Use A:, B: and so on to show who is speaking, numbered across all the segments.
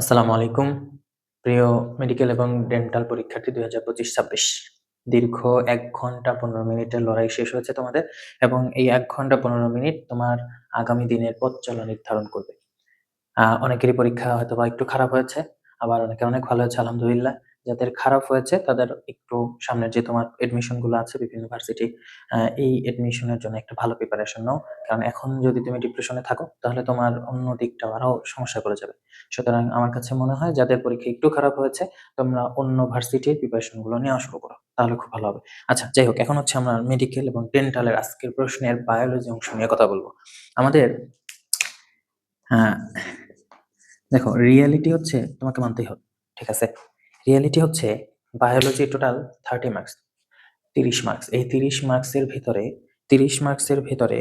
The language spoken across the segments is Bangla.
A: আসসালামু আলাইকুম। প্রিয় মেডিকেল এবং ডেন্টাল পরীক্ষার্থী দুই হাজার পঁচিশ ছাব্বিশ। দীর্ঘ এক ঘণ্টা পনেরো মিনিটের লড়াই শেষ হয়েছে তোমাদের এবং এই এক ঘণ্টা পনেরো মিনিট তোমার আগামী দিনের পথ চলা নির্ধারণ করবে। অনেকেরই পরীক্ষা হয়তো বা একটু খারাপ হয়েছে, আবার অনেকে অনেক ভালো হয়েছে, আলহামদুলিল্লাহ। যাদের খারাপ হয়েছে, তাদের একটু সামনে যে তোমার এডমিশনগুলো আছে বিভিন্ন ইউনিভার্সিটি এই এডমিশনের জন্য একটা ভালো প্রিপারেশন নাও। কারণ এখন যদি তুমি ডিপ্রেশনে থাকো, তাহলে তোমার অন্য দিকটা আরও সমস্যা করে যাবে। সুতরাং আমার কাছে মনে হয় যাদের পরীক্ষা একটু খারাপ হয়েছে, তোমরা অন্য ভার্সিটির প্রিপারেশনগুলো নেওয়া শুরু করো, তাহলে খুব ভালো হবে। আচ্ছা যাই হোক, এখন হচ্ছে আমরা মেডিকেল এবং ডেন্টালের আজকের প্রশ্নের বায়োলজি অংশ নিয়ে কথা বলব। আমাদের হ্যাঁ দেখো রিয়েলিটি হচ্ছে তোমাকে মানতেই হবে, ঠিক আছে? রিয়েলিটি হচ্ছে বায়োলজি টোটাল থার্টি মার্কস তিরিশ মার্কস এই তিরিশ মার্কসের ভিতরে, তিরিশ মার্কসের ভিতরে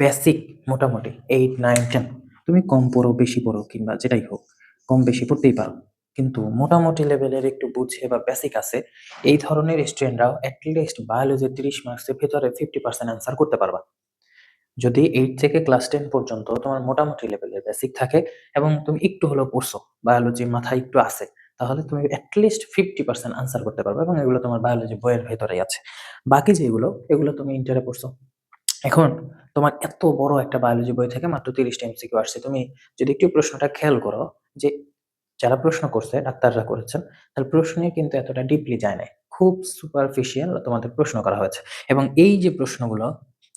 A: বেসিক মোটামুটি এইট নাইন টেন তুমি কম পড়ো, বেশি পড়ো কিংবা যেটাই হোক, কম বেশি পড়তেই পারো। কিন্তু মোটামুটি লেভেলের একটু বুঝে বা বেসিক আছে, এই ধরনের স্টুডেন্টরাও অ্যাটলিস্ট বায়োলজি তিরিশ মার্কসের ভিতরে ফিফটি পার্সেন্ট অ্যান্সার করতে পারবা। যদি এইট থেকে ক্লাস টেন পর্যন্ত তোমার মোটামুটি লেভেলের বেসিক থাকে এবং তুমি একটু হলেও পড়ছো বায়োলজি মাথায় একটু আছে তাহলে তুমি অ্যাটলিস্ট ফিফটি পার্সেন্ট আনসার করতে পারবে এবং এগুলো তোমার বায়োলজি বইয়ের ভেতরেই আছে। বাকি যেগুলো, এগুলো তুমি ইন্টারে পড়ছো। এখন তোমার এত বড় একটা বায়োলজি বই থেকে মাত্র তিরিশটা এমসিকিউ আসছে। তুমি যদি একটু প্রশ্নটা খেয়াল করো যে যারা প্রশ্ন করছে, ডাক্তাররা করেছেন তাহলে প্রশ্নে কিন্তু এতটা ডিপলি যায় নাই। খুব সুপারফিশিয়াল তোমাদের প্রশ্ন করা হয়েছে। এবং এই যে প্রশ্নগুলো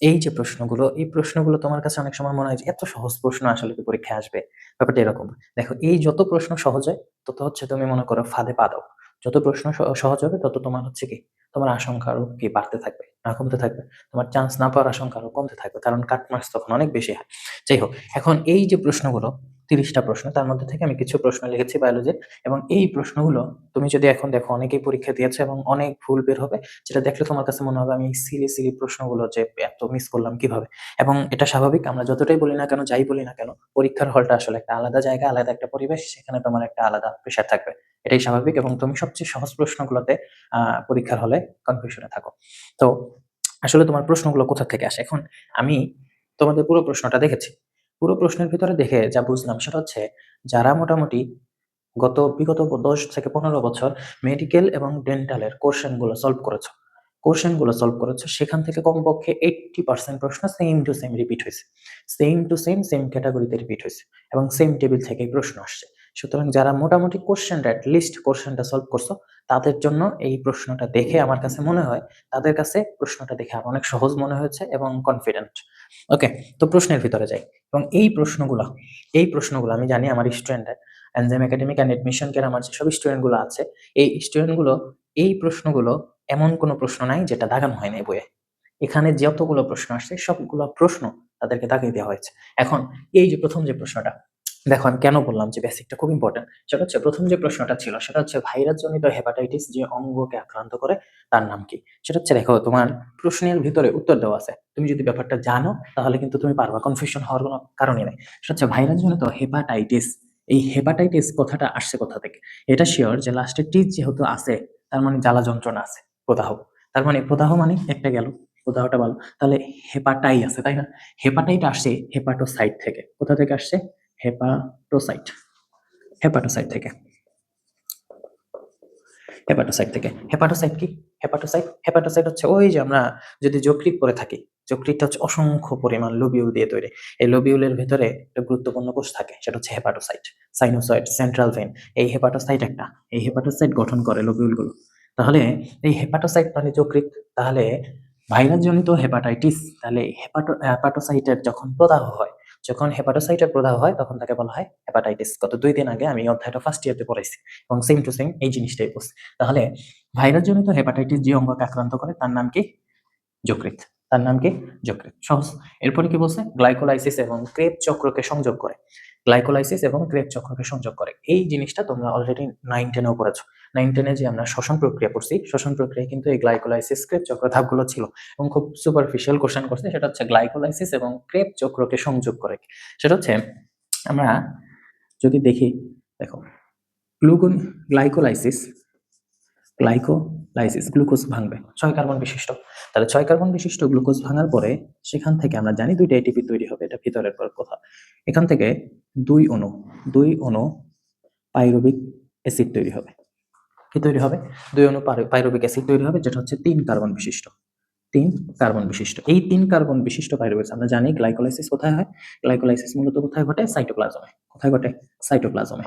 A: এই যে প্রশ্নগুলো, এই প্রশ্নগুলো তোমার কাছে অনেক সময় মনে হয় যে এত সহজ প্রশ্ন আসলে কি পরীক্ষায় আসবে? ব্যাপারটা এরকম। দেখো, এই যত প্রশ্ন সহজ হয়, তত হচ্ছে তুমি মনে করো ফাঁদে পা দাও। যত প্রশ্ন সহজ হবে, তত তোমার হচ্ছে কি, তোমার আশঙ্কা আরও কি বাড়তে থাকবে, না কমতে থাকবে। তোমার চান্স না পাওয়ার আশঙ্কা আরও কমতে থাকবে, কারণ কাট মার্কস তখন অনেক বেশি হয়। যাই হোক, এখন এই যে প্রশ্নগুলো তিরিশটা প্রশ্ন, তার মধ্যে থেকে আমি কিছু প্রশ্ন লিখেছি বায়োলজির এবং এই প্রশ্নগুলো তুমি যদি এখন দেখো, অনেকেই পরীক্ষা দিয়েছে এবং অনেক ভুল বের হবে, যেটা দেখলে তোমার কাছে মনে হবে আমি সিলি সিলি প্রশ্নগুলো যে এত মিস করলাম কীভাবে? এবং এটা স্বাভাবিক, আমরা যতটাই বলি না কেন, যাই বলি না কেন, পরীক্ষার হলটা আসলে একটা আলাদা জায়গা, আলাদা একটা পরিবেশ, সেখানে তোমার একটা আলাদা প্রেশার থাকবে। এটাই স্বাভাবিক এবং তুমি সবচেয়ে সহজ প্রশ্নগুলোতে পরীক্ষার হলে কনফিউশনে থাকো। তো আসলে তোমার প্রশ্নগুলো কোথা থেকে আসে? এখন আমি তোমাদের পুরো প্রশ্নটা দেখেছি। পুরো প্রশ্নের ভিতরে দেখে যা বুঝলাম সেটা হচ্ছে, যারা মোটামুটি গত বিগত দশ থেকে পনেরো বছর মেডিকেল এবং ডেন্টালের কোশ্চেনগুলো সলভ করেছ কোশ্চেনগুলো সলভ করেছ, সেখান থেকে কমপক্ষে এইটটি পার্সেন্ট প্রশ্ন সেম টু সেম রিপিট হয়েছে। সেম টু সেম সেম ক্যাটাগরিতে রিপিট হয়েছে এবং সেম টেবিল থেকেই প্রশ্ন আসছে। সুতরাং যারা মোটামুটি কোশ্চেনটা লিস্ট কোশ্চেনটা সলভ করছ, তাদের জন্য এই প্রশ্নটা দেখে আমার কাছে মনে হয়, তাদের কাছে প্রশ্নটা দেখে আমার অনেক সহজ মনে হয়েছে এবং কনফিডেন্ট ওকে তো প্রশ্নের ভিতরে যাই। এবং এই প্রশ্নগুলো এই প্রশ্নগুলো আমি জানি আমার স্টুডেন্টরা enzyme academic and admission care আমার যেসব স্টুডেন্টগুলো আছে, এই স্টুডেন্টগুলো এই প্রশ্নগুলো এমন কোনো প্রশ্ন নাই যেটা দাগানো হয় নাই বইয়ে। এখানে যতগুলো প্রশ্ন আসছে, সবগুলো প্রশ্ন তাদেরকে দাগিয়ে দেওয়া হয়েছে। এখন এই যে প্রথম যে প্রশ্নটা দেখো, আমি কেন বললাম যে বেসিকটা খুব ইম্পর্টেন্ট সেটা হচ্ছে প্রথম যে প্রশ্নটা ছিল, সেটা হচ্ছে ভাইরাস জনিত হেপাটাইটিস যে অঙ্গকে আক্রান্ত করে, তার নাম কি? সেটা হচ্ছে দেখো, তোমার প্রশ্নের ভিতরে উত্তর দেওয়া আছে। তুমি যদি ব্যাপারটা জানো, তাহলে কিন্তু তুমি পারবা। কনফিউশন হওয়ার কোনো কারণই নাই। সেটা হচ্ছে ভাইরাস জনিত হেপাটাইটিস এই হেপাটাইটিস কথাটা আসছে কোথা থেকে? এটা শিওর যে লাস্টে টিজ যেহেতু আছে, তার মানে জ্বালা যন্ত্রণা আছে, প্রদাহ। তার মানে প্রদাহ মানে একটা গেল, প্রদাহটা ভালো তাহলে হেপাটাই আছে, তাই না? হেপাটাইট আসছে হেপাটোসাইট থেকে। কোথা থেকে আসছে? হেপাটোসাইট হেপাটোসাইট থেকে। হেপাটোসাইট থেকে। হেপাটোসাইট কি? হেপাটোসাইট হেপাটোসাইট হচ্ছে ওই যে আমরা যদি যকৃত পরে থাকি যকৃতটা হচ্ছে অসংখ্য পরিমাণ লোবিউল দিয়ে তৈরি। এই লোবিউলের ভিতরে একটা গুরুত্বপূর্ণ কোষ থাকে, সেটা হচ্ছে হেপাটোসাইট সাইনোসয়েড সেন্ট্রাল ভেন। এই হেপাটোসাইট একটা, এই হেপাটোসাইট গঠন করে লোবিউলগুলো। তাহলে এই হেপাটোসাইট মানে যকৃত তাহলে ভাইরাস জনিত হেপাটাইটিস, তাহলে হেপাটো, হেপাটোসাইটের যখন প্রদাহ হয় যখন হেপাটোসাইটের প্রদাহ হয়, তখন তাকে বলা হয় হেপাটাইটিস গত দুই দিন আগে আমি অধ্যায়টা ফার্স্ট ইয়ারতে পড়াইছি এবং সেম টু সেম এই জিনিসটাই পড়ছি। তাহলে ভাইরাস জনিত হেপাটাইটিস যে অঙ্গকে আক্রান্ত করে, তার নাম কি? যকৃত তার নাম কি? যকৃত সহজ। এরপরে কি বলছে? গ্লাইকোলাইসিস এবং ক্রেপ চক্রকে সংযোগ করে। গ্লাইকোলাইসিস এবং ক্রেপ চক্রকে সংযোগ করে। এই জিনিসটা তোমরা অলরেডি নাইন টেনেও পড়েছো। নাইন টেনে যে আমরা শ্বসন প্রক্রিয়া পড়ছি, শ্বসন প্রক্রিয়া কিন্তু এই গ্লাইকোলাইসিস ক্রেপ চক্র ধাপগুলো ছিল এবং খুব সুপারফিশিয়াল কোশ্চেন করছে, সেটা হচ্ছে গ্লাইকোলাইসিস এবং ক্রেপ চক্রকে সংযোগ করে সেটা হচ্ছে আমরা যদি দেখি, দেখো গ্লুকোন গ্লাইকোলাইসিস গ্লাইকোলাইসিস গ্লুকোজ ভাঙবে, ছয় কার্বন বিশিষ্ট। তাহলে ছয় কার্বন বিশিষ্ট গ্লুকোজ ভাঙার পরে সেখান থেকে আমরা জানি দুইটা এটিপি তৈরি হবে, এটা ভিতরের পর কথা। এখান থেকে দুই অণু দুই অণু পাইরুবিক অ্যাসিড তৈরি হবে। কি তৈরি হবে? দুই পাই- পাইরুবিক অ্যাসিড তৈরি হবে, যেটা হচ্ছে তিন কার্বন বিশিষ্ট। তিন কার্বন বিশিষ্ট। এই তিন কার্বন বিশিষ্ট পাইরুবিক আমরা জানি গ্লাইকোলাইসিস কোথায় হয়? গ্লাইকোলাইসিস মূলত কোথায় ঘটে? সাইটোপ্লাজমে। কোথায় ঘটে? সাইটোপ্লাজমে।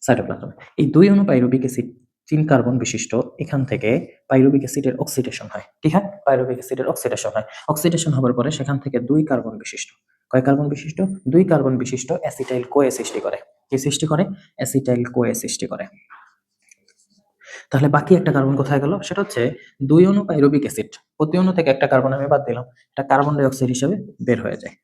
A: সাইটোপ্লাজমে। এই দুই অণু পাইরুবিক অ্যাসিড, তিন কার্বন বিশিষ্ট, এখান থেকে পাইরুবিক অ্যাসিডের অক্সিডেশন হয়। ঠিক আছে? পাইরুবিক অ্যাসিডের অক্সিডেশন হয়। অক্সিডেশন হওয়ার পরে সেখান থেকে দুই কার্বন বিশিষ্ট। কয় কার্বন বিশিষ্ট? দুই কার্বন বিশিষ্ট অ্যাসিটাইল কোয়ে সৃষ্টি করে। কি সৃষ্টি করে? অ্যাসিটাইল কোয়ে সৃষ্টি করে। তাহলে বাকি একটা কার্বন কোথায় গেল? সেটা হচ্ছে দুই অণু পাইরুবিক অ্যাসিড। প্রতি অণু থেকে একটা কার্বন আমি বাদ দিলাম, এটা কার্বন ডাই অক্সাইড হিসেবে বের হয়ে যায়।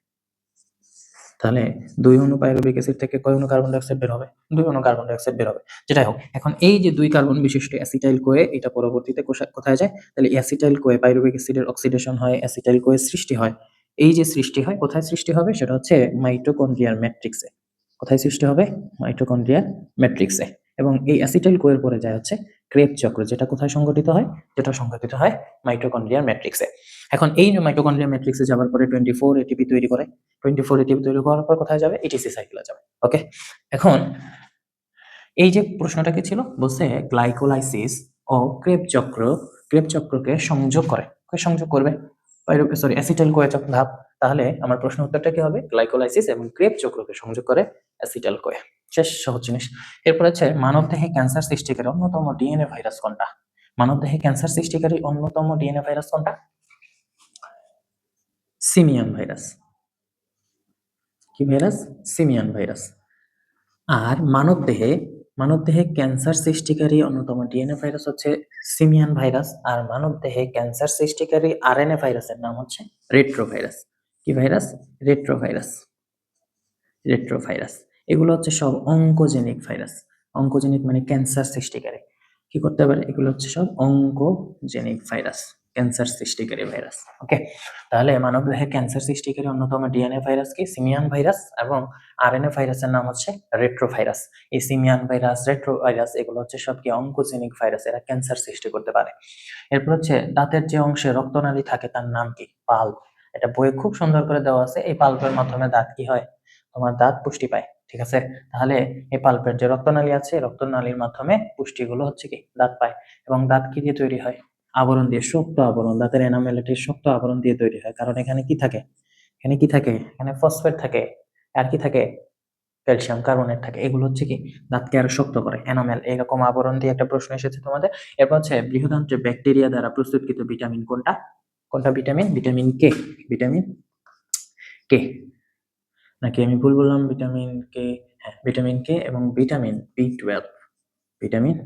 A: তাহলে দুই অণু পাইরুবিক অ্যাসিড থেকে কয় অণু কার্বন ডাই অক্সাইড বের হবে? দুই অণু কার্বন ডাই অক্সাইড বের হবে। যেটাই হোক, এখন এই যে দুই কার্বন বিশিষ্ট অ্যাসিটাইল কোয়ে, এটা পরবর্তীতে কোথায় যায়? তাহলে অ্যাসিটাইল কোয়ে পাইরুবিক অ্যাসিডের অক্সিডেশন হয়, অ্যাসিটাইল কোয়ে সৃষ্টি হয়। এই যে সৃষ্টি হয়, কোথায় সৃষ্টি হবে? সেটা হচ্ছে মাইটোকন্ড্রিয়ার ম্যাট্রিক্সে। কোথায় সৃষ্টি হবে? মাইটোকন্ড্রিয়ার ম্যাট্রিক্সে। এবং এই অ্যাসিটাইল কোয়ের পরে যায় হচ্ছে ক্রেব চক্র, যেটা কোথায় সংঘটিত হয়? যেটা সংঘটিত হয় মাইটোকন্ড্রিয়ার ম্যাট্রিক্সে এখন এই যে মাইটোকন্ড্রিয়ার ম্যাট্রিক্সে যাওয়ার পরে টোয়েন্টি ফোর এটিপি তৈরি করে। টোয়েন্টি ফোর এটিপি তৈরি করার পর কোথায় যাবে? এটিসি সাইকেলে যাবে। ওকে এখন এই যে প্রশ্নটা কি ছিল? বলছে গ্লাইকোলাইসিস ও ক্রেব চক্র ক্রেব চক্রকে সংযোগ করে। সংযোগ করবে? সরি অ্যাসিটাইল কোয়ে ধাপ, তাহলে আমার প্রশ্ন উত্তরটা কি হবে? গ্লাইকোলাইসিস এবং ক্রেব চক্রকে সংযোগ করে অ্যাসিটাইল কোয়ে শেষ সহজ জিনিস। এরপর হচ্ছে মানব দেহে ক্যান্সার সৃষ্টিকারী অন্যতম ডিএনএ ভাইরাস কোনটা? মানব দেহে ক্যান্সার সৃষ্টিকারী অন্যতম ডিএনএ ভাইরাস কোনটা? Simian virus. কি ভাইরাস? Simian virus. আর মানব দেহে মানব দেহে ক্যান্সার সৃষ্টিকারী অন্যতম ডিএনএ ভাইরাস হচ্ছে সিমিয়ান ভাইরাস। আর মানব দেহে ক্যান্সার সৃষ্টিকারী আরএনএ ভাইরাসের নাম হচ্ছে রেট্রো ভাইরাস কি virus? Retro virus retro virus এগুলো হচ্ছে সব অঙ্কোজেনিক ভাইরাস অঙ্কোজেনিক মানে ক্যান্সার সৃষ্টিকারী কি করতে পারে? এগুলো হচ্ছে সব অঙ্কোজেনিক ভাইরাস ক্যান্সার সৃষ্টিকারী ভাইরাস ওকে তাহলে মানব দেহে ক্যান্সার সৃষ্টিকারী অন্যতম ডিএনএ ভাইরাস কি? সিমিয়ান ভাইরাস এবং আরএনএ ভাইরাসের নাম হচ্ছে রেট্রো ভাইরাস এই সিমিয়ান ভাইরাস রেট্রো ভাইরাস এগুলো হচ্ছে সব কি? অঙ্কোজেনিক ভাইরাস এরা ক্যান্সার সৃষ্টি করতে পারে। এরপর হচ্ছে দাঁতের যে অংশে রক্তনালী থাকে, তার নাম কি? পাল্প এটা বইয়ে খুব সুন্দর করে দেওয়া আছে। এই পাল্পের মাধ্যমে দাঁত কি হয়? তোমার দাঁত পুষ্টি পায়। ঠিক আছে? তাহলে এই পাল্পের যে রক্তনালী আছে, রক্তনালীর মাধ্যমে পুষ্টিগুলো হচ্ছে কি? দাঁত পায় এবং দাঁত কি দিয়ে তৈরি হয়? আবরণ দিয়ে, শক্ত আবরণ, দাঁতের এনামেলিটির শক্ত আবরণ দিয়ে তৈরি হয়। কারণ এখানে কি থাকে? এখানে কি থাকে? এখানে ফসফেট থাকে। আর কি থাকে? ক্যালসিয়াম কার্বনেট থাকে। এগুলো হচ্ছে কি? দাঁতকে আরও শক্ত করে। এনামেল এরকম আবরণ দিয়ে একটা প্রশ্ন এসেছে তোমাদের। এরপর হচ্ছে বৃহদান্ত্রে ব্যাকটেরিয়া দ্বারা প্রস্তুতকৃত ভিটামিন কোনটা? কোনটা vitamin vitamin K vitamin K নাকি আমি ভুল বললাম? ভিটামিন কে হ্যাঁ ভিটামিন কে এবং vitamin B twelve vitamin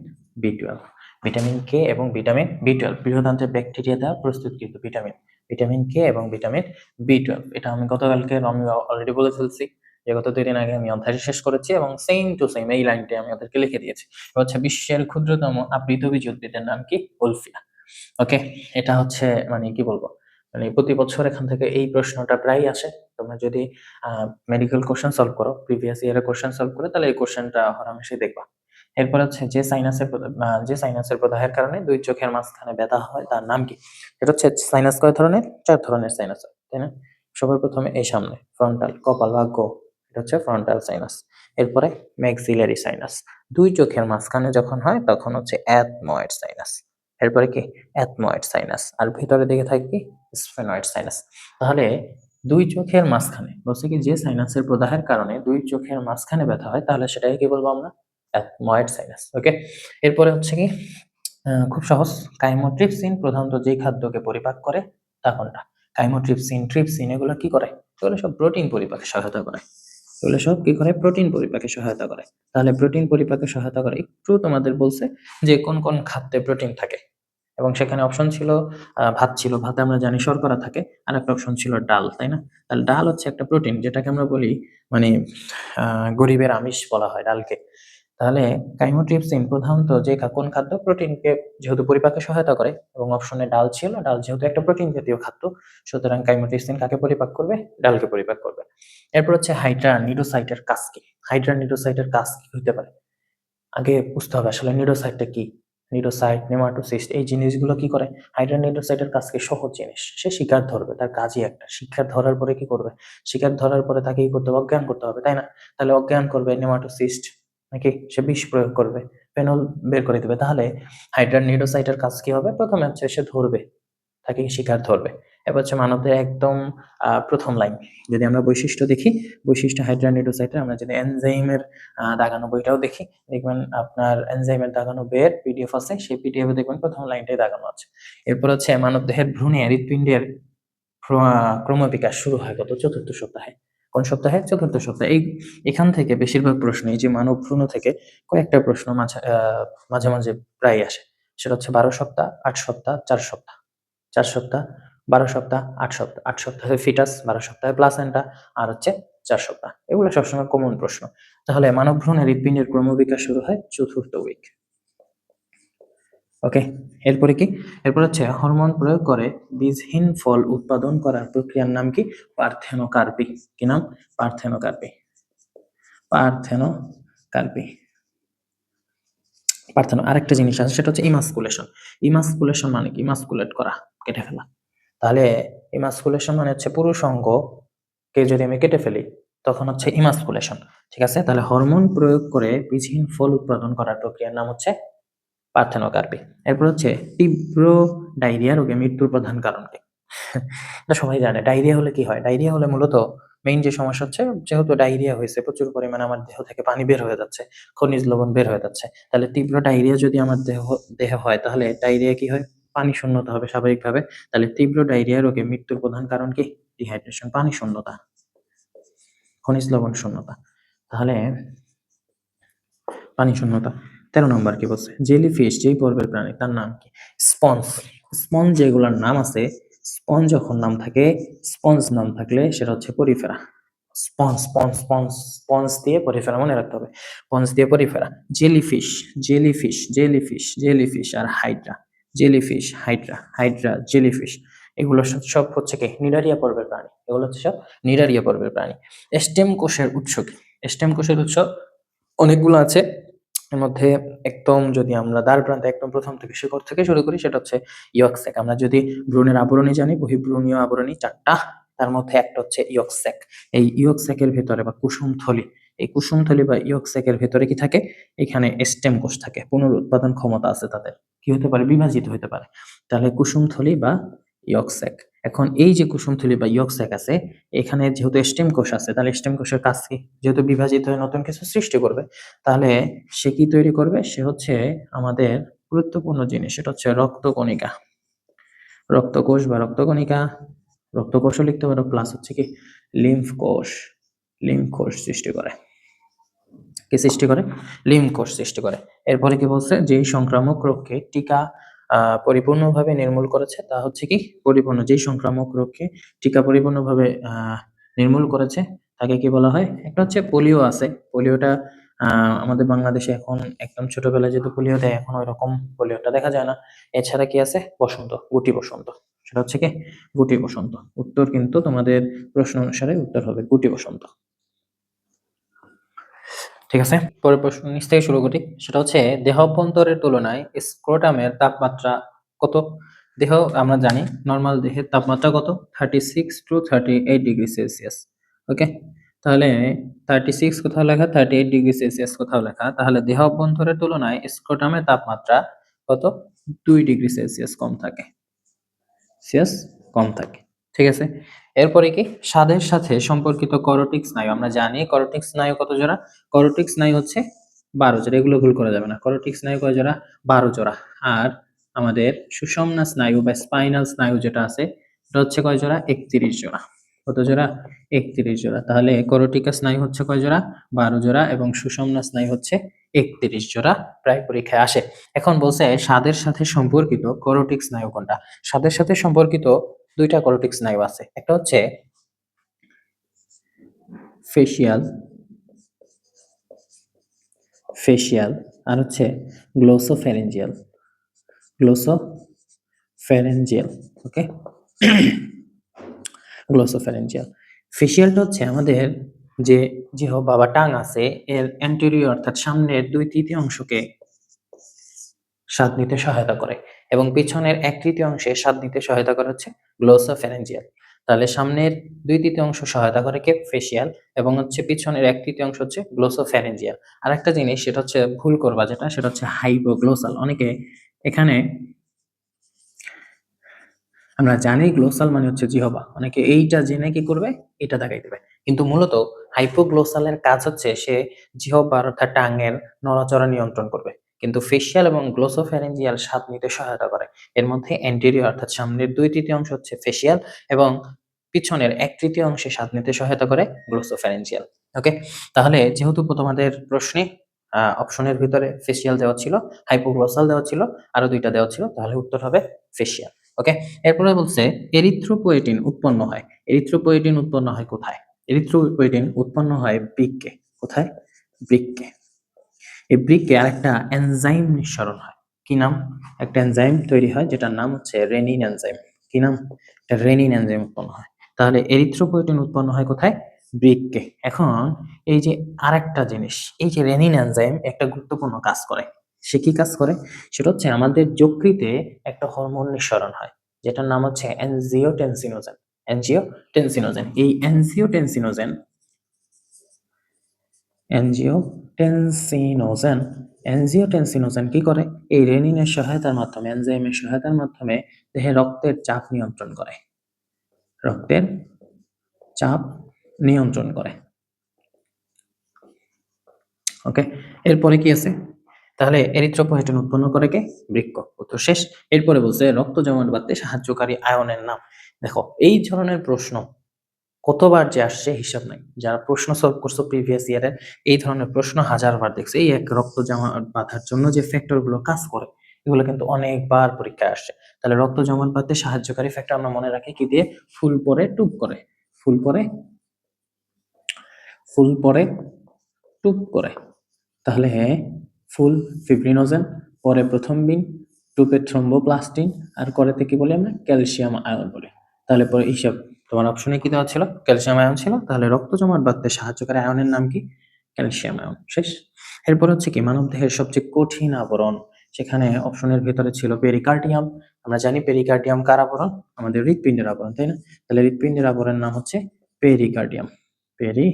A: B twelve vitamin K এবং ভিটামিন বি টুয়েলভ বৃহদান্ত্রের ব্যাকটেরিয়া দ্বারা প্রস্তুতকৃত ভিটামিন ভিটামিন কে এবং ভিটামিন বি টুয়েলভ এটা আমি গতকালকে আমি অলরেডি বলে ফেলছি, যে গত দুই দিন আগে আমি অধ্যায় শেষ করেছি এবং সেম টু সেম এই লাইনটি আমি ওদেরকে লিখে দিয়েছি। হচ্ছে বিশ্বের ক্ষুদ্রতম আবৃতবীজ উদ্ভিদের নাম কি? উলফিয়া ওকে এটা হচ্ছে মানে কি বলব? মানে প্রতি বছর এখান থেকে এই প্রশ্নটা প্রায় আসে। তোমরা যদি মেডিকেল কোশ্চেন সলভ করো প্রিভিয়াস ইয়ারের কোশ্চেন সলভ করে, তাহলে এই কোশ্চেনটা হরামেশাই দেখবা। এরপর হচ্ছে যে সাইনাসের যে সাইনাসের প্রদাহের কারণে দুই চোখের মাঝখানে ব্যথা হয়, তার নাম কি? এটা হচ্ছে সাইনাস কয় ধরনের? চার ধরনের সাইনাস তাই না? সবার প্রথমে এই সামনে ফ্রন্টাল কপাল বা গো, এটা হচ্ছে ফ্রন্টাল সাইনাস এরপরে ম্যাক্সিলারি সাইনাস দুই চোখের মাঝখানে যখন হয়, তখন হচ্ছে অ্যাথময়েড সাইনাস এরপরে কি? অ্যাথময়েড সাইনাস আর ভিতরে দিকে থাকে কি? স্ফেনয়েড সাইনাস তাহলে দুই চোখের মাঝখানে, বলছে কি যে সাইনাসের প্রদাহের কারণে দুই চোখের মাঝখানে ব্যথা হয়, তাহলে সেটাকে কি বলব আমরা? অ্যাথময়েড সাইনাস ওকে এরপরে হচ্ছে কি খুব সহজ, কাইমোট্রিপসিন প্রধানত যেই খাদ্যকে পরিপাক করে, তা কোনটা? কাইমোট্রিপসিন, ট্রিপসিন, এগুলো কি করে? এগুলো সব প্রোটিন পরিপাকে সহায়তা করে। এগুলো সব কি করে? প্রোটিন পরিপাকে সহায়তা করে। তাহলে প্রোটিন পরিপাকে সহায়তা করে, একটু তোমাদের বলছে যে কোন কোন খাদ্যে প্রোটিন থাকে? এবং সেখানে অপশন ছিল ভাত ছিল। ভাতে আমরা জানি শর্করা থাকে। আর একটা অপশন ছিল ডাল, তাই না? তাহলে ডাল হচ্ছে একটা প্রোটিন যেটাকে আমরা বলি মানে গরিবের আমিষ বলা হয় ডালকে। তাহলে কাইমোট্রিপসিন প্রধানত যে কোন খাদ্য? প্রোটিনকে যেহেতু পরিপাকে সহায়তা করে এবং অপশনে ডাল ছিল, ডাল যেহেতু একটা প্রোটিন জাতীয় খাদ্য, সুতরাং কাইমোট্রিপসিন কাকে পরিপাক করবে? ডালকে পরিপাক করবে। এরপর হচ্ছে হাইড্রা নিডোসাইটের কাজ কি হাইড্রা নিডোসাইটের কাজ কি হতে পারে? আগে বুঝতে হবে আসলে নিডোসাইটটা কি। নিডোসাইট নেমাটোসিস্ট, এই জিনিসগুলো কি করে? হাইড্রা নিডোসাইটের কাজকে সহজ জিনিস। সে শিকার ধরবে, তার কাজই একটা। শিকার ধরার পরে কি করবে? শিকার ধরার পরে তাকে কি করতে হবে? অজ্ঞান করতে হবে, তাই না? তাহলে অজ্ঞান করবে, নেমাটোসিস্ট নাকি সে বিষ প্রয়োগ করবে? পেনল বের করে দেবে। তাহলে হাইড্রা নিডোসাইটের কাজ কি হবে? প্রথমে হচ্ছে সে ধরবে, তাকে শিকার ধরবে। এবার হচ্ছে মানবদের একদম প্রথম লাইন। যদি আমরা বৈশিষ্ট্য দেখি, বৈশিষ্ট্য হাইড্রানিডোসাইটের, আমরা যদি এনজাইমের দাগানো বইটাও দেখি, দেখবেন আপনার এনজাইমের দাগানো বইয়ের পিডিএফ আছে, সেই পিডিএফ দেখবেন প্রথম লাইনটাই দাগানো আছে। এরপর হচ্ছে মানব দেহের ভ্রূণে হৃৎপিণ্ডের ক্র- ক্রমবিকাশ শুরু হয় গত চতুর্থ সপ্তাহে। কোন সপ্তাহে? চতুর্থ সপ্তাহে। এই, এখান থেকে বেশিরভাগ প্রশ্ন, এই যে মানব ভ্রূণ থেকে কয়েকটা প্রশ্ন মাঝে মাঝে মাঝে প্রায় আসে। সেটা হচ্ছে বারো সপ্তাহ, আট সপ্তাহ, চার সপ্তাহ। চার সপ্তাহ বারো সপ্তাহ, আট সপ্তাহ, আট সপ্তাহে ফিটাস বারো সপ্তাহে প্লাসেন্টা আর হচ্ছে চার সপ্তাহ। এগুলো সবসময় কমন প্রশ্ন। তাহলে মানব ভ্রূণের হৃৎপিণ্ডের ক্রমবিকাশ শুরু হয় চতুর্থ উইক ওকে এরপরে কি? এরপর হচ্ছে হরমোন প্রয়োগ করে বীজহীন ফল উৎপাদন করার প্রক্রিয়ার নাম কি? পার্থেনোকার্পি। কি নাম? পার্থেনোকার্পি। পার্থেনোকার্পি। পার্থেনো, আরেকটা জিনিস আছে, সেটা হচ্ছে ইমাসকুলেশন ইমাসকুলেশন মানে কি? ইমাসকুলেট করা, কেটে ফেলা। তাহলে ইমাসকুলেশন মানে হচ্ছে পুরুষ অঙ্গকে যদি আমি কেটে ফেলি, তখন হচ্ছে ইমাসকুলেশন ঠিক আছে? তাহলে হরমোন প্রয়োগ করে বীজহীন ফল উৎপাদন করার প্রক্রিয়ার নাম হচ্ছে পার্থেনোকার্পি। এরপর হচ্ছে তীব্র ডায়রিয়া রোগে মৃত্যুর প্রধান কারণ কি এটা সবাই জানে, ডায়রিয়া হলে কি হয়? ডায়রিয়া হলে মূলত মেইন যে সমস্যা হচ্ছে, যেহেতু ডায়রিয়া হয়েছে, প্রচুর পরিমাণে আমার দেহ থেকে পানি বের হয়ে যাচ্ছে, খনিজ লবণ বের হয়ে যাচ্ছে। তাহলে তীব্র ডায়রিয়া যদি আমার দেহ, দেহে হয়, তাহলে ডায়রিয়া কি হয়? পানি শূন্যতা হবে স্বাভাবিকভাবে। তাহলে তীব্র ডায়রিয়া রোগে মৃত্যুর প্রধান কারণ কি? ডিহাইড্রেশন পানি শূন্যতা। খনিজ লবণ শূন্যতা। তাহলে পানি শূন্যতা। তেরো নম্বর কি বলছে? জেলি ফিশ যেই পর্বের প্রাণী, তার নাম কি? স্পঞ্জ স্পঞ্জ যেগুলোর নাম আছে স্পঞ্জ যখন নাম থাকে স্পঞ্জ নাম থাকলে সেটা হচ্ছে Porifera. Sponge sponge sponge sponge দিয়ে পরিফেরা মনে রাখতে হবে। স্পঞ্জ দিয়ে Porifera. Jellyfish jellyfish jellyfish jellyfish আর hydra jellyfish, hydra hydra jellyfish, এগুলো সব হচ্ছে কি? নিডারিয়া পর্বের প্রাণী। এগুলো হচ্ছে সব নিডারিয়া পর্বের প্রাণী। স্টেম কোষের উৎস কি? স্টেম কোষের উৎস অনেকগুলো আছে। এর মধ্যে একদম যদি আমরা দ্বার প্রান্তে একদম প্রথম থেকে শিকড় থেকে শুরু করি, সেটা হচ্ছে ইয়কসেক। আমরা যদি ভ্রূণের আবরণী জানি বহির্ভ্রূণীয় আবরণী, চারটা, তার মধ্যে একটা হচ্ছে ইয়কসেক। এই ইয়কসেকের ভেতরে বা কুসুমথলি এই কুসুমথলি বা ইয়কসেকের ভেতরে কি থাকে? এখানে স্টেম কোষ থাকে, পুনরুৎপাদন ক্ষমতা আছে তাদের। কি হতে পারে? বিভাজিত হতে পারে। তাহলে কুসুমথলি বা ইয়কসেক এখন এই যে কুসুমথলি বা ইয়কসেক আছে, এখানে যেহেতু স্টেম কোষ আছে, তাহলে স্টেম কোষের কাজ কি? যেহেতু বিভাজিত হয়ে নতুন কিছু সৃষ্টি করবে, তাহলে সে কি তৈরি করবে? সে হচ্ছে আমাদের গুরুত্বপূর্ণ জিনিস, সেটা হচ্ছে রক্তকণিকা। রক্তকোষ বা রক্তকণিকা, রক্তকোষও লিখতে পারো প্লাস হচ্ছে কি? লিম্ফ কোষ লিম্ফ কোষ সৃষ্টি করে। কি সৃষ্টি করে? লিম্ফ কোষ সৃষ্টি করে। এরপরে কি বলছে? যেই সংক্রামক রোগকে টিকা পরিপূর্ণভাবে নির্মূল করেছে, তা হচ্ছে কি? পরিপূর্ণ, যেই সংক্রামক রোগকে টিকা পরিপূর্ণভাবে নির্মূল করেছে, তাকে কি বলা হয়? একটা হচ্ছে পোলিও আছে। পোলিওটা আমাদের বাংলাদেশে এখন একদম ছোটবেলায় যেহেতু পোলিও দেয়, এখন ওই রকম পোলিওটা দেখা যায় না। এছাড়া কি আছে? বসন্ত, গুটি বসন্ত। সেটা হচ্ছে কি? গুটি বসন্ত। উত্তর কিন্তু তোমাদের প্রশ্ন অনুসারে উত্তর হবে গুটি বসন্ত। ঠিক আছে? পরের প্রশ্ন নিচ থেকে শুরু করি। সেটা হচ্ছে, দেহ অভ্যন্তরের তুলনায় স্ক্রোটামের তাপমাত্রা কত? দেহ আমরা জানি নর্মাল দেহের তাপমাত্রা কত? Thirty six to thirty eight degree Celsius okay তাহলে থার্টি সিক্স কোথাও লেখা থার্টি এইট ডিগ্রি সেলসিয়াস কোথাও লেখা। তাহলে দেহ অভ্যন্তরের তুলনায় স্ক্রোটামের তাপমাত্রা কত? দুই ডিগ্রি সেলসিয়াস কম থাকে। সেলসিয়াস কম থাকে। ঠিক আছে? এরপরে কি? স্বাদের সাথে সম্পর্কিত করটিক স্নায়ু। আমরা জানি করটিক স্নায়ু কত জোড়া? করটিক স্নায়ু হচ্ছে বারো জোড়া। এগুলো ভুল করা যাবে না। করটিক স্নায়ু কয় জোড়া? বারো জোড়া। আর আমাদের সুষমনা স্নায়ু বা স্পাইনাল স্নায়ু যেটা আছে, এটা হচ্ছে কয় জোড়া? একত্রিশ জোড়া। কত জোড়া? একত্রিশ জোড়া। তাহলে করোটিকা স্নায়ু হচ্ছে কয় জোড়া? বারো জোড়া এবং সুষমনা স্নায়ু হচ্ছে একত্রিশ জোড়া। প্রায় পরীক্ষায় আসে। এখন বলছে স্বাদের সাথে সম্পর্কিত করোটিক স্নায়ু কোনটা? স্বাদের সাথে সম্পর্কিত দুইটা করটিক স্নায়ু আছে। একটা হচ্ছে ফেশিয়াল ফেশিয়াল আর হচ্ছে গ্লোসোফেরেঞ্জিয়াল গ্লোসোফেরেঞ্জিয়াল ওকে গ্লোসোফেরেঞ্জিয়াল ফেশিয়ালটা হচ্ছে আমাদের যে যে বাবা টাং আছে, এর অ্যান্টেরিয়র অর্থাৎ সামনের দুই তৃতীয় অংশকে স্বাদ নিতে সহায়তা করে। এবং পিছনের এক তৃতীয়াংশে স্বাদ নিতে সহায়তা করে হচ্ছে গ্লোসোফ্যারেঞ্জিয়াল তাহলে সামনের দুই তৃতীয়াংশ সহায়তা করে কে? ফেসিয়াল এবং হচ্ছে পিছনের এক তৃতীয়াংশ হচ্ছে গ্লোসোফ্যারেঞ্জিয়াল আর একটা জিনিস সেটা হচ্ছে ভুল করবা যেটা, সেটা হচ্ছে হাইপোগ্লোসাল অনেকে এখানে আমরা জানি গ্লোসাল মানে হচ্ছে জিহবা। অনেকে এইটা জেনে কি করবে? এটা দেখাই দেবে। কিন্তু মূলত হাইপোগ্লোসালের কাজ হচ্ছে সে জিহবার অর্থাৎ টাঙ্গের নড়াচড়া নিয়ন্ত্রণ করবে। কিন্তু ফেসিয়াল এবং গ্লোসোফ্যারেঞ্জিয়াল স্বাদ নিতে সহায়তা করে। এর মধ্যে অ্যান্টেরিয়র অর্থাৎ সামনের দুই তৃতীয়াংশ হচ্ছে ফেসিয়াল এবং পিছনের এক তৃতীয় অংশে স্বাদ নিতে সহায়তা করে গ্লোসোফ্যারেঞ্জিয়াল ওকে তাহলে যেহেতু তোমাদের প্রশ্নে অপশনের ভিতরে ফেসিয়াল দেওয়া ছিল হাইপোগ্লোসাল দেওয়া ছিল, আরও দুইটা দেওয়া ছিল, তাহলে উত্তর হবে ফেসিয়াল ওকে এরপরে বলছে এরিথ্রোপোয়েটিন উৎপন্ন হয়। এরিথ্রোপোয়েটিন উৎপন্ন হয় কোথায়? এরিথ্রোপোয়েটিন উৎপন্ন হয় বৃক্কে। কোথায়? বৃক্কে। এই বৃক্কে আরেকটা এনজাইম নিঃসরণ হয়। কি নাম? একটা এনজাইম তৈরি হয়, যেটার নাম হচ্ছে রেনিন এনজাইম। কি নাম? এটা রেনিন এনজাইম উৎপন্ন হয়। তাহলে এরিথ্রোপোয়েটিন উৎপন্ন হয় কোথায়? বৃক্কে এখন এই যে আরেকটা জিনিস, এই যে রেনিন এনজাইম একটা গুরুত্বপূর্ণ কাজ করে। সে কি কাজ করে? সেটা হচ্ছে আমাদের যকৃতে একটা হরমোন নিঃসরণ হয়, যেটার নাম হচ্ছে এনজিওটেনসিনোজেন। এনজিওটেনসিনোজেন। এই এনজিওটেনসিনোজেন এনজিওটেনসিনোজেন এনজিওটেনসিনোজেন কি করে? এই রেনিনের সহায়তার মাধ্যমে এনজাইমের সহায়তার মাধ্যমে দেহে রক্তের চাপ নিয়ন্ত্রণ করে। রক্তের চাপ নিয়ন্ত্রণ করে। ওকে? এরপরে কি আছে? তাহলে এরিথ্রোপোয়েটিন উৎপন্ন করে কে? বৃক্ক উত্তর শেষ। এরপরে বলছে, রক্ত জমাট বাঁধতে সাহায্যকারী আয়নের নাম। দেখো, এই ধরনের প্রশ্ন কতবার যে আসছে হিসাব নাই। যারা প্রশ্ন সলভ করছ প্রিভিয়াস ইয়ারের এই ধরনের প্রশ্ন হাজারবার দেখছে। এই এক রক্ত জমা বাঁধার জন্য যে ফ্যাক্টরগুলো কাজ করে, এগুলো কিন্তু অনেকবার পরীক্ষায় আসছে। তাহলে রক্ত জমাট বাঁধতে সাহায্যকারী ফ্যাক্টর আমরা মনে রাখি কি দিয়ে? ফুল পরে টুপ করে। ফুল পরে ফুল পরে টুপ করে। তাহলে হ্যাঁ ফুল ফিব্রিনোজেন পরে প্রথম বিন টুপে থ্রম্বোপ্লাস্টিন, আর করেতে কি বলি আমরা? ক্যালসিয়াম আয়ন বলি। তাহলে পরে হিসাব তোমার অপশনে কি দেওয়া ছিল? ক্যালসিয়াম আয়ন ছিল। তাহলে রক্ত জমাট বাঁধতে সাহায্যকারী আয়নের নাম কি? ক্যালসিয়াম আয়ন শেষ। এরপর হচ্ছে কি মানব দেহের সবচেয়ে কঠিন আবরণ, সেখানে অপশনের ভিতরে ছিল পেরিকার্ডিয়াম আমরা জানি পেরিকার্ডিয়াম কার আবরণ? আমাদের হৃৎপিণ্ডের আবরণ, তাই না? তাহলে হৃৎপিণ্ডের আবরণের নাম হচ্ছে পেরিকার্ডিয়াম পেরি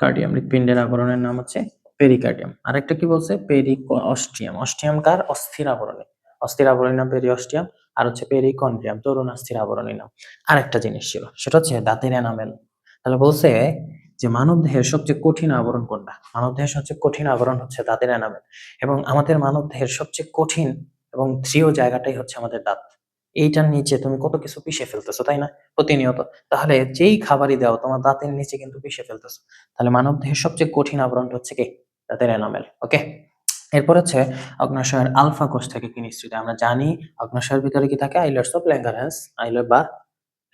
A: কার্ডিয়াম হৃৎপিণ্ডের আবরণের নাম হচ্ছে পেরিকার্ডিয়াম আরেকটা কি বলছে? পেরি অস্ট্রিয়াম অস্ট্রিয়াম কার? অস্থির আবরণে। অস্থির আবরণী নাম পেরি অস্ট্রিয়াম আর হচ্ছে পেরিকন্ড্রিয়াম তরুণ অস্থির আবরণী নাম। আরেকটা জিনিস ছিল, সেটা হচ্ছে দাঁতের এনামেল তাহলে বলছে যে মানব দেহের সবচেয়ে কঠিন আবরণ কোনটা? মানব দেহের সবচেয়ে কঠিন আবরণ হচ্ছে দাঁতের এনামেল এবং আমাদের মানব দেহের সবচেয়ে কঠিন এবং দৃঢ় জায়গাটাই হচ্ছে আমাদের দাঁত। এইটার নিচে তুমি কত কিছু পিষে ফেলতেছো, তাই না? প্রতিনিয়ত। তাহলে যেই খাবারই দাও, তোমার দাঁতের নিচে কিন্তু পিষে ফেলতেছো। তাহলে মানব দেহের সবচেয়ে কঠিন আবরণটা হচ্ছে কি? দাঁতের এনামেল ওকে এরপর হচ্ছে অগ্নাশয়ের আলফা কোষ থেকে কি নিশ্চিত আমরা জানি অগ্নাশয়ের ভিতরে কি থাকে? আইলার্স অফ ল্যাঙ্গারহ্যান্স আইলার বা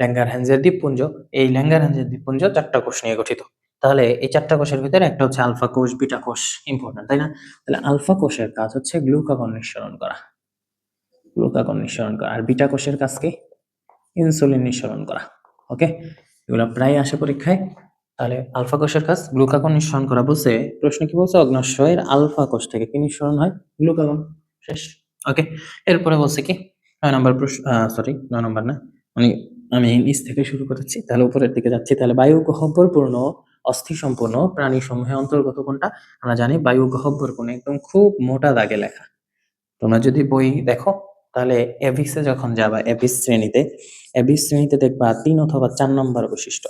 A: ল্যাঙ্গার ল্যাঙ্গারহ্যান্সের দ্বীপপুঞ্জ। এই ল্যাঙ্গারহ্যান্সের দ্বীপপুঞ্জ চারটা কোষ নিয়ে গঠিত। তাহলে এই চারটা কোষের ভিতরে একটা হচ্ছে আলফা কোষ, বিটা কোষ ইম্পর্টেন্ট তাই না? তাহলে আলফা কোষের কাজ হচ্ছে গ্লুকাগন নিঃসরণ করা। গ্লুকাগন নিঃসরণ করা। আর বিটা কোষের কাজ কি? ইনসুলিন নিঃসরণ করা। ওকে এগুলো প্রায় আসে পরীক্ষায়। তাহলে আলফা কোষের কাজ গ্লুকাগন নিঃসরণ করা বলছে। প্রশ্ন কি বলছে? অগ্নাশয়ের আলফা কোষ থেকে কি নিঃসরণ হয়? গ্লুকাগন। শেষ। ওকে। এরপরে বলছে কি? নয় নম্বর প্রশ্ন সরি নয় নম্বর না। মানে আমি নিচ থেকে শুরু করেছি, তাহলে উপরের দিকে যাচ্ছি। তাহলে বায়ু গহ্বরপূর্ণ অস্থি সম্পূর্ণ প্রাণী সমূহে অন্তর্গত কোনটা? আমরা জানি বায়ু গহ্বরপূর্ণ একদম খুব মোটা দাগে লেখা। তোমরা যদি বই দেখো, তাহলে এবিসে যখন যাবা এবিস শ্রেণীতে এবিস শ্রেণীতে দেখবা তিন অথবা চার নম্বর বৈশিষ্ট্য।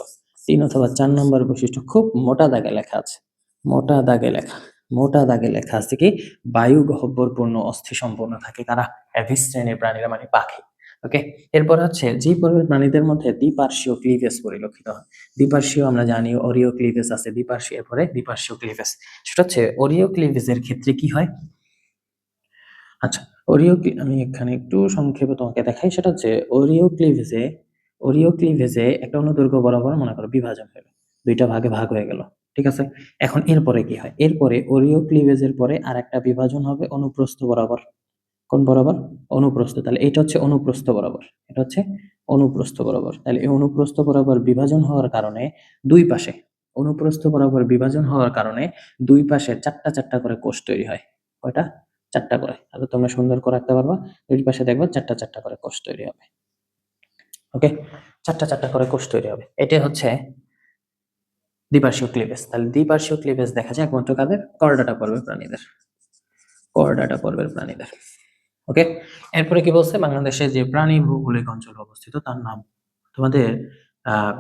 A: তিন অথবা চার নম্বর বৈশিষ্ট্য খুব মোটা দাগে লেখা আছে। মোটা দাগে লেখা, মোটা দাগে লেখা আছে কি? বায়ু গহ্বরপূর্ণ অস্থি সম্পন্ন থাকে তারা এভিস শ্রেণির প্রাণীরা মানে পাখি। ওকে এরপর হচ্ছে যে পর্বের প্রাণীদের মধ্যে দ্বিপার্শ্বীয় ক্লিভেজ পরিলক্ষিত হয়। দ্বিপার্শ্বীয় আমরা জানি অরিও ক্লিভেজ আছে দ্বিপার্শ্বীয় এরপরে দ্বিপার্শ্বীয় ক্লিভেস সেটা হচ্ছে অরিও ক্লিভেজের ক্ষেত্রে কি হয়? আচ্ছা ওরিও আমি এখানে একটু সংক্ষেপে তোমাকে দেখাই। সেটা হচ্ছে ওরিও ক্লিভেজে ওরিও ক্লিভেজে একটা অনুদৈর্ঘ্য বরাবর মনে করো বিভাজন হলো। দুইটা ভাগে ভাগ হয়ে গেল, ঠিক আছে? এখন এরপরে কি হয়? এরপরে ওরিও ক্লিভেজের পরে আর একটা বিভাজন হবে অনুপ্রস্থ বরাবর। কোন বরাবর? অনুপ্রস্থ। তাহলে এটা হচ্ছে অনুপ্রস্থ বরাবর। এটা হচ্ছে অনুপ্রস্থ বরাবর। তাহলে এই অনুপ্রস্থ বরাবর বিভাজন হওয়ার কারণে দুই পাশে, অনুপ্রস্থ বরাবর বিভাজন হওয়ার কারণে দুই পাশে চারটা চারটা করে কোষ তৈরি হয়। কয়টা? চারটা করে। আর তোমরা সুন্দর করে রাখতে পারবা। দুই পাশে দেখবা চারটা চারটা করে কোষ তৈরি হবে। ওকে চারটা চারটা করে কোষ তৈরি হবে। এটা হচ্ছে দ্বিপার্শ্বীয় ক্লিভেজ তাহলে দ্বিপার্শ্বীয় ক্লিভেজ দেখা যায় একমাত্র কাদের? করডাটা পর্বের প্রাণীদের। করডাটা পর্বের প্রাণীদের। ওকে এরপরে কি বলছে? বাংলাদেশে যে প্রাণী ভৌগোলিক অঞ্চল অবস্থিত, তার নাম তোমাদের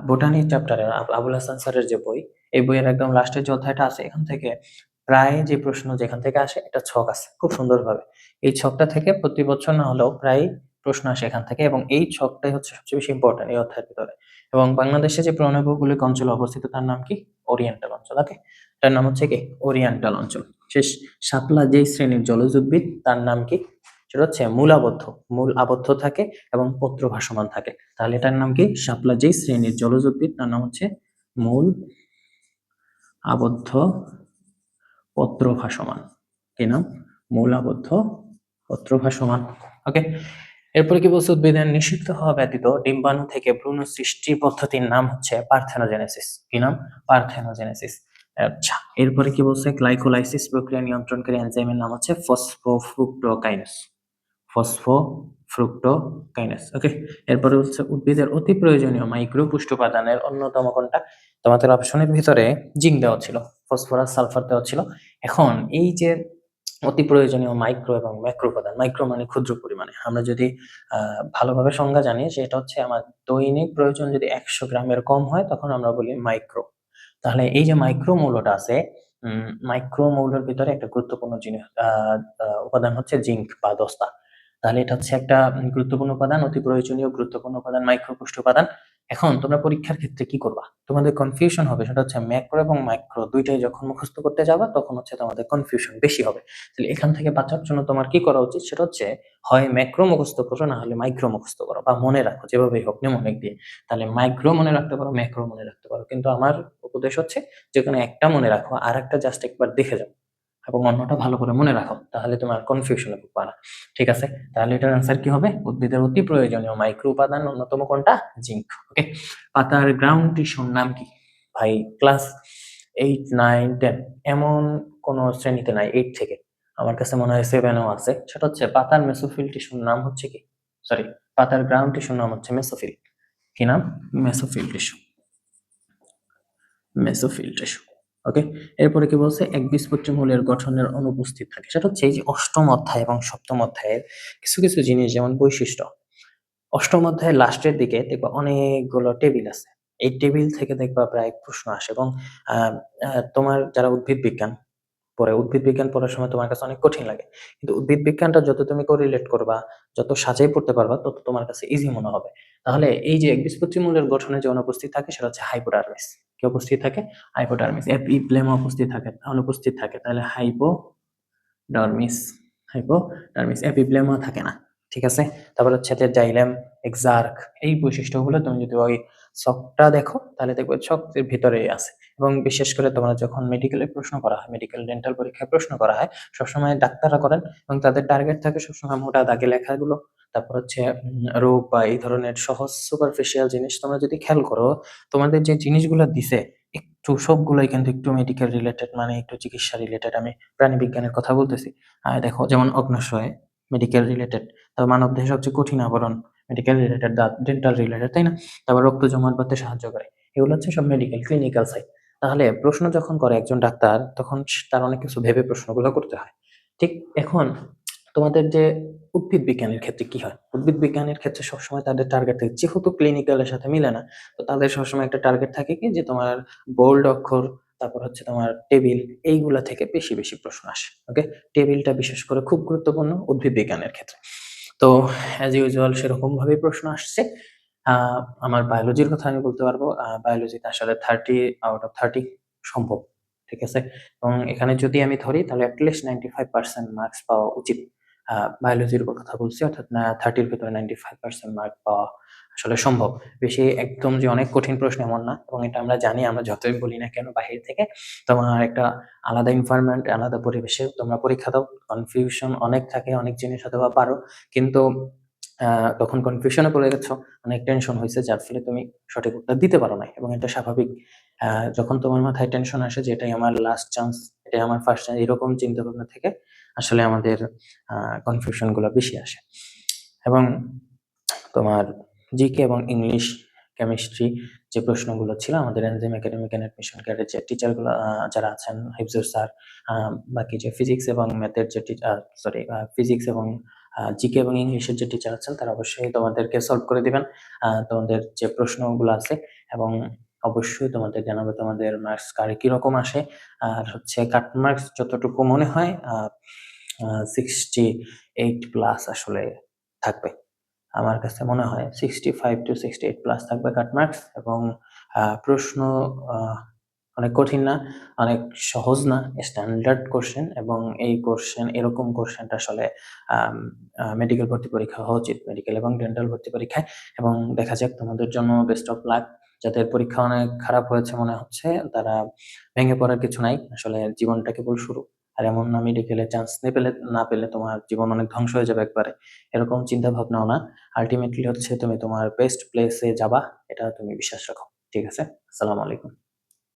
A: বোটানি চ্যাপ্টারের আবুল হাসান স্যারের যে বই, এই বইয়ের একদম লাস্টের যে অধ্যায়টা আছে, এখান থেকে প্রায় যে প্রশ্ন যেখান থেকে আসে, এটা ছক আছে, খুব সুন্দরভাবে। এই ছকটা থেকে প্রতি বছর না হলেও প্রায় প্রশ্ন আসে এখান থেকে এবং এই ছকটাই হচ্ছে সবচেয়ে বেশি ইম্পর্টেন্ট এই অধ্যায়ের ভিতরে। এবং বাংলাদেশে যে প্রণয়ভৌগোলিক অঞ্চল অবস্থিত, তার নাম কি? ওরিয়েন্টাল অঞ্চল ওকে তার নাম হচ্ছে কি? ওরিয়েন্টাল অঞ্চল। শেষ শাপলা যেই শ্রেণির জলজ উদ্ভিদ তার নাম কি? সেটা হচ্ছে মূল আবদ্ধ মূল আবদ্ধ থাকে এবং পত্র ভাসমান থাকে। তাহলে এটার নাম কি? শাপলা যেই শ্রেণির জলজ উদ্ভিদ তার নাম হচ্ছে মূল আবদ্ধ পত্র ভাসমান। কি নাম? মূল আবদ্ধ পত্র ভাসমান ওকে এরপরে কি বলছে? উদ্ভিদের নিষিদ্ধ হওয়া ব্যতীত ডিম্বাণু থেকে ভ্রূণ সৃষ্টি পদ্ধতির নাম হচ্ছে পার্থেনোজেনেসিস। কি নাম? পার্থেনোজেনেসিস। আচ্ছা এরপরে কি বলছে? গ্লাইকোলাইসিস প্রক্রিয়া নিয়ন্ত্রণকারী এনজাইমের নাম হচ্ছে ফসফোফ্রুক্টোকাইনেস। ফসফোফ্রুক্টোকাইনেস। ওকে, এরপরে হচ্ছে উদ্ভিদের অতি প্রয়োজনীয় মাইক্রো পুষ্টোপাদানের অন্যতম কোনটা? তোমাদের অপশনের ভিতরে জিঙ্ক দেওয়া ছিল, ফসফরাস, সালফার দেওয়া ছিল। এখন এই যে অতি প্রয়োজনীয় মাইক্রো এবং ম্যাক্রো উপাদান। মাইক্রো মানে ক্ষুদ্র পরিমাণে। আমরা যদি ভালোভাবে সংজ্ঞা জানি, সেটা হচ্ছে আমার দৈনিক প্রয়োজন যদি একশো গ্রামের কম হয়, তখন আমরা বলি মাইক্রো। তাহলে এই যে মাইক্রো মৌলটা আছে মাইক্রো মৌলের ভিতরে একটা গুরুত্বপূর্ণ জিনিস উপাদান হচ্ছে জিঙ্ক বা দস্তা। তাহলে এটা হচ্ছে একটা গুরুত্বপূর্ণ উপাদান, অতি প্রয়োজনীয় গুরুত্বপূর্ণ উপাদান, মাইক্রোপুষ্ট উপাদান। এখন তোমরা পরীক্ষার ক্ষেত্রে কি করবা? তোমাদের কনফিউশন হবে, সেটা হচ্ছে ম্যাক্রো এবং মাইক্রো দুইটাই যখন মুখস্থ করতে যাবা, তখন হচ্ছে তোমাদের কনফিউশন বেশি হবে। তাহলে এখান থেকে বাঁচার জন্য তোমার কি করা উচিত? সেটা হচ্ছে, হয় ম্যাক্রো মুখস্থ করো, না হলে মাইক্রো মুখস্থ করো, বা মনে রাখো, যেভাবেই হোক নিমনেক দিয়ে। তাহলে মাইক্রো মনে রাখতে পারো ম্যাক্রো মনে রাখতে পারো। কিন্তু আমার উপদেশ হচ্ছে যে কোনো একটা মনে রাখো আর একটা জাস্ট একবার দেখে যাও। এবং অন্যটা ভালো করে মনে রাখো, তাহলে তোমার কনফিউশনে ভুগবা না। ঠিক আছে? তাহলে এটার অ্যান্সার কি হবে? উদ্ভিদের অতি প্রয়োজনীয় মাইক্রো উপাদান অন্যতম কোনটা? জিঙ্ক ওকে পাতার গ্রাউন্ড টিস্যুর নাম কি? ভাই ক্লাস এইট নাইন টেন এমন কোন শ্রেণীতে নাই এইট থেকে। আমার কাছে মনে হয় সেভেনও আছে। সেটা হচ্ছে পাতার মেসোফিল টিস্যুর নাম হচ্ছে কি? সরি পাতার গ্রাউন্ড টিস্যুর নাম হচ্ছে মেসোফিল কি নাম? Mesophyll tissue mesophyll tissue okay এরপরে কি বলছে? এক বীজপত্রী মূলের গঠনের অনুপস্থিত থাকে। সেটা হচ্ছে এই যে অষ্টম অধ্যায় এবং সপ্তম অধ্যায়ের কিছু কিছু জিনিস, যেমন বৈশিষ্ট্য। অষ্টম অধ্যায়ের লাস্টের দিকে দেখবা অনেকগুলো টেবিল আছে। এই টেবিল থেকে দেখবা প্রায় প্রশ্ন আসে এবং তোমার যারা উদ্ভিদ বিজ্ঞান পরে উদ্ভিদ বিজ্ঞান পড়ার সময় তোমার কাছে অনেক কঠিন লাগে। কিন্তু উদ্ভিদ বিজ্ঞানটা যত তুমি কোরিলেট করবা, যত সাজাই পড়তে পারবা, তত তোমার কাছে ইজি মনে হবে। তাহলে এই যে একবীজপত্রী মূলের গঠনে যে অনুপস্থিত থাকে, সেটা হচ্ছে হাইপোডার্মিস কি উপস্থিত থাকে? হাইপোডার্মিস এপিপ্লেমা উপস্থিত থাকে অনুপস্থিত থাকে। তাহলে হাইপোডার্মিস হাইপোডার্মিস এপিপ্লেমা থাকে না, ঠিক আছে? তারপর হচ্ছে জাইলেম এক্সার্ক এই বৈশিষ্ট্যগুলো তুমি যদি ওই ছকটা দেখো, তাহলে দেখবে ছকের ভিতরেই আছে। এবং বিশেষ করে তোমরা যখন মেডিকেলে প্রশ্ন করা হয় মেডিকেল ডেন্টাল পরীক্ষায় প্রশ্ন করা হয়, সবসময় ডাক্তাররা করেন এবং তাদের টার্গেট থাকে সবসময় মোটা দাগে লেখাগুলো। তারপর হচ্ছে রোগ বা এই ধরনের সহজ সুপারফিশিয়াল জিনিস তোমরা যদি খেয়াল করো, তোমাদের যে জিনিসগুলো দিছে, একটু সবগুলোই কিন্তু একটু মেডিকেল রিলেটেড মানে একটু চিকিৎসা রিলেটেড আমি প্রাণী বিজ্ঞানের কথা বলতেছি। আর দেখো, যেমন অগ্নাশয় মেডিকেল রিলেটেড তারপর মানব দেহের সবচেয়ে কঠিন আবরণ মেডিকেল রিলেটেড দাঁত ডেন্টাল রিলেটেড তাই না? তারপর রক্ত জমাট বাড়তে সাহায্য করে, এগুলো হচ্ছে সব মেডিকেল ক্লিনিক্যাল সাইড তাহলে প্রশ্ন যখন করে একজন ডাক্তার, তখন তার অনেক কিছু ভেবে প্রশ্নগুলো করতে হয়। ঠিক এখন তোমাদের যে উদ্ভিদ বিজ্ঞানের ক্ষেত্রে কি হয়? উদ্ভিদ বিজ্ঞানের ক্ষেত্রে সবসময় তাদের টার্গেট থাকে। যেহেতু ক্লিনিক্যালের সাথে মিলে না, তো তাদের সবসময় একটা টার্গেট থাকে কি? যে তোমার বোল্ড অক্ষর, তারপর হচ্ছে তোমার টেবিল এইগুলা থেকে বেশি বেশি প্রশ্ন আসে ওকে টেবিলটা বিশেষ করে খুব গুরুত্বপূর্ণ উদ্ভিদ বিজ্ঞানের ক্ষেত্রে। তো অ্যাজ ইউজুয়াল সেরকম ভাবে প্রশ্ন আসছে। আমার বায়োলজির কথা আমি বলতে পারব। বায়োলজিতে আসলে থার্টি আউট অফ থার্টি সম্ভব, ঠিক আছে? এবং এখানে যদি আমি ধরি, তাহলে at least ninety five percent marks পাওয়া উচিত। বায়োলজির উপর কথা বলছি, অর্থাৎ থার্টির ভিতরে নাইনটি ফাইভ পার্সেন্ট মার্ক পাওয়া আসলে সম্ভব। বেশি একদম যে অনেক কঠিন প্রশ্ন এমন না, এবং এটা আমরা জানি, আমরা যতই বলি না কেন বাহির থেকে, তোমার একটা আলাদা এনভায়রনমেন্ট আলাদা পরিবেশে তোমরা পরীক্ষা দাও। কনফিউশন অনেক থাকে, অনেক জিনিস হয়তো বা পারো, কিন্তু তখন কনফিউশনে পড়ে গেছো, অনেক টেনশন হয়েছে যার ফলে তুমি সঠিক উত্তর দিতে পারো না এবং এটা স্বাভাবিক। যখন তোমার মাথায় টেনশন আসে যে এটাই আমার লাস্ট চান্স এটাই আমার ফার্স্ট চান্স এরকম চিন্তা ভাবনা থেকে আসলে আমাদের কনফিউশনগুলো বেশি আসে। এবং তোমার জিকে এবং ইংলিশ কেমিস্ট্রি যে প্রশ্নগুলো ছিল, আমাদের এনজিএম একাডেমিক অ্যাডমিশন কেয়ারের যে টিচারগুলো যারা আছেন হিফজুর স্যার বাকি যে ফিজিক্স এবং ম্যাথের যে টিচার সরি ফিজিক্স এবং জিকে এবং ইংলিশের যে টিচার আছেন, তারা অবশ্যই তোমাদেরকে সলভ করে দিবেন। তোমাদের যে প্রশ্নগুলো আছে এবং অবশ্যই তোমাদের জানাবে তোমাদের মার্কস কার কীরকম আসে। আর হচ্ছে কাট মার্কস যতটুকু মনে হয় সিক্সটি এইট প্লাস আসলে থাকবে। আমার কাছে মনে হয় sixty five to sixty eight plus থাকবে কাট মার্কস এবং প্রশ্ন অনেক কঠিন না, অনেক সহজ না স্ট্যান্ডার্ড কোশ্চেন এবং এই কোশ্চেন এরকম কোশ্চেনটা আসলে মেডিকেল ভর্তি পরীক্ষা হওয়া উচিত মেডিকেল এবং ডেন্টাল ভর্তি পরীক্ষায়। এবং দেখা যাক তোমাদের জন্য বেস্ট অফ লাক যাদের পরীক্ষা অনেক খারাপ হয়েছে মনে হচ্ছে, তারা ভেঙে পড়ার কিছু নাই। আসলে জীবনটা কেবল শুরু। আর এমন না মেডিকেলে চান্স না পেলে না পেলে তোমার জীবন অনেক ধ্বংস হয়ে যাবে একবারে। এরকম চিন্তা ভাবনাও না। আলটিমেটলি হচ্ছে তুমি তোমার বেস্ট প্লেসে যাবা, এটা তুমি বিশ্বাস রাখো। ঠিক আছে? আসসালামু আলাইকুম।